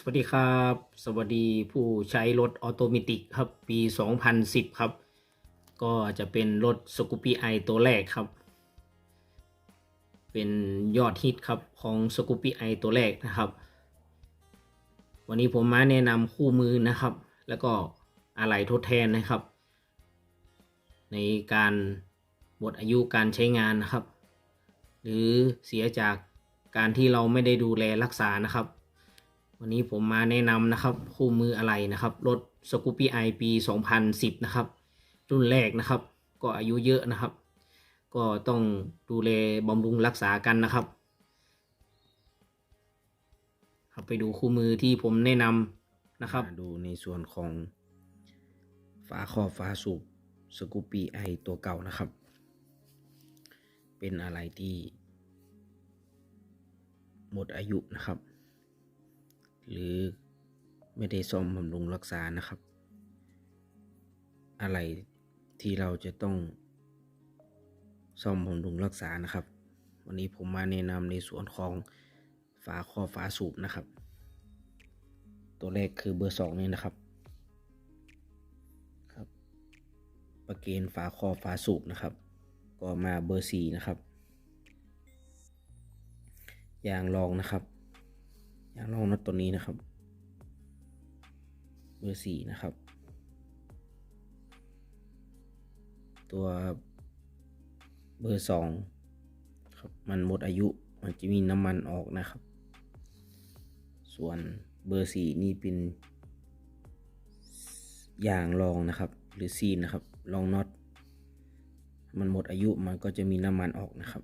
สวัสดีครับ สวัสดีผู้ใช้รถออโตเมติกครับ ปี 2010 ครับ ก็จะเป็นรถสกูปี้ไอตัวแรกครับ เป็นยอดฮิตครับของสกูปี้ไอตัวแรกนะครับ วันนี้ผมมาแนะนำคู่มือนะครับ แล้วก็อะไหล่ทดแทนนะครับ ในการหมดอายุการใช้งานนะครับ หรือเสียจากการที่เราไม่ได้ดูแลรักษานะครับ วันนี้ผมมาแนะนำนะครับ คู่มืออะไรนะครับ รถสกูปี้ไอปี 2010 นะครับ รุ่นแรกนะครับ ก็อายุเยอะนะครับ ก็ต้องดูแลบำรุงรักษากันนะครับครับไปดูคู่มือที่ผมแนะนำนะครับ ดูในส่วนของฝาครอบฝาสูบสกูปี้ไอตัวเก่านะครับ เป็นอะไรที่หมดอายุนะครับ หรือไม่ได้ซ่อมบำรุงรักษานะครับ อะไรที่เราจะต้องซ่อมบำรุงรักษานะครับ วันนี้ผมมาแนะนำในส่วนของฝาข้อฝาสูบนะครับ ตัวแรกคือเบอร์สองนี่นะครับครับ ประเกนฝาข้อฝาสูบนะครับ ก็มาเบอร์สี่นะครับยางรองนะครับ ยางรองน็อตตัวนี้นะครับ เบอร์สี่นะครับ ตัวเบอร์สองครับมันหมดอายุมันจะมีน้ำมันออกนะครับ ส่วนเบอร์สี่นี่เป็นอย่างรองนะครับ หรือซีนนะครับรองน็อตมันหมดอายุมันก็จะมีน้ำมันออกนะครับ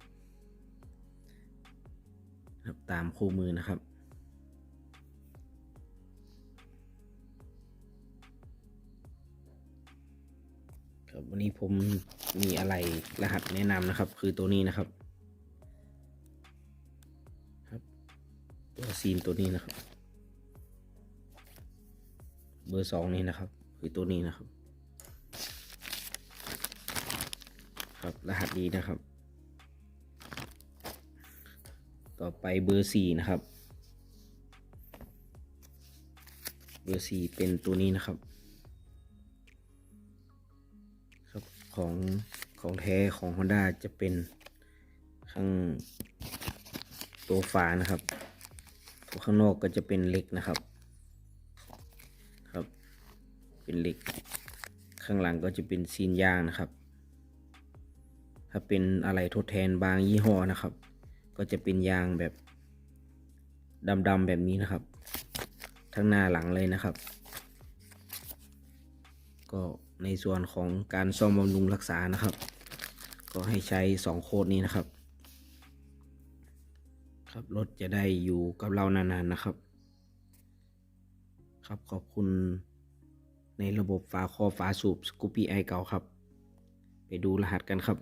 ตามคู่มือนะครับ ครับวันนี้ผมมีอะไรรหัสแนะนำนะครับ คือตัวนี้นะครับ ครับ ตัวซีนตัวนี้นะครับ เบอร์สองนี่นะครับ คือตัวนี้นะครับ ครับรหัสนี้นะครับ ต่อไปเบอร์สี่นะครับ เบอร์สี่เป็นตัวนี้นะครับ ของของแท้ของ Honda จะเป็นข้างตัวฝานะครับตัวข้างนอกก็จะเป็นเหล็กนะครับ ครับ เป็นเหล็ก ข้างหลังก็จะเป็นซีนยางนะครับ ถ้าเป็นอะไรทดแทนบางยี่ห้อนะครับ ก็จะเป็นยางแบบดำๆแบบนี้นะครับ ทั้งหน้าหลังเลยนะครับ ก็ ในส่วนของการซ่อมบำรุงรักษานะครับ ก็ให้ใช้สองโคดนี้นะครับ ครับรถจะได้อยู่กับเรานานๆนะครับ ครับขอบคุณในระบบฝาครอบฝาสูบสกูปี้ไอเก่าครับ ไปดูรหัสกันครับ